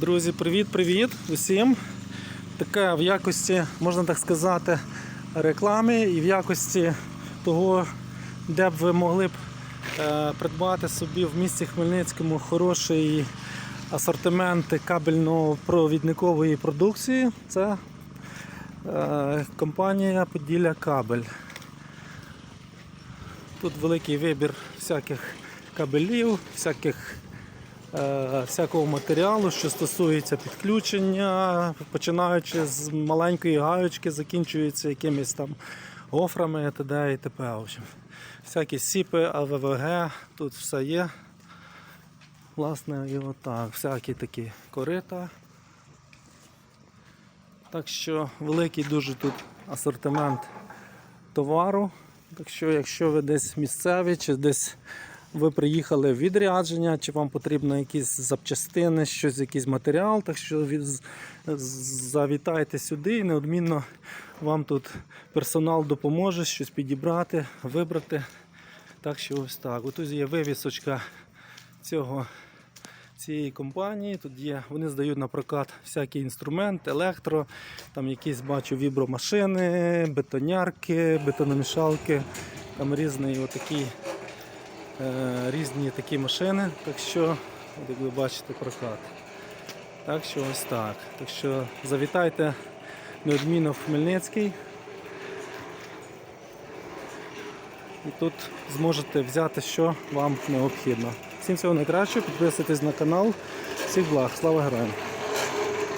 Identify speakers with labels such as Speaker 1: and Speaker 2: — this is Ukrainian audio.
Speaker 1: Друзі, привіт-привіт усім. Така в якості, можна так сказати, реклами і в якості того, де б ви могли б е, придбати собі в місті Хмельницькому хороший асортимент кабельно-провідникової продукції. Це е, компанія Поділля Кабель. Тут великий вибір всяких кабелів, всяких всякого матеріалу, що стосується підключення, починаючи з маленької гаючки, закінчується якимись там гофрами, т.д. і т.п. Всякі сіпи, АВВГ, тут все є. Власне, і отак, всякі такі корита. Так що великий дуже тут асортимент товару. Так що, якщо ви десь місцеві, чи десь ви приїхали в відрядження, чи вам потрібно якісь запчастини, щось, якийсь матеріал, так що завітайте сюди і неодмінно вам тут персонал допоможе щось підібрати, вибрати. Так що ось так. Отут є вивісочка цього цієї компанії. Тут є, вони здають на прокат всякий інструмент, електро, там якісь бачу вібромашини, бетонярки, бетономішалки, там різні отакі, е, різні такі машини. Так що, як ви бачите, прокат. Так що ось так. Так що завітайте неодмінно в Хмельницький. І тут зможете взяти, що вам необхідно. Всім всього найкращого, підписуйтесь на канал. Всіх благ, слава героям!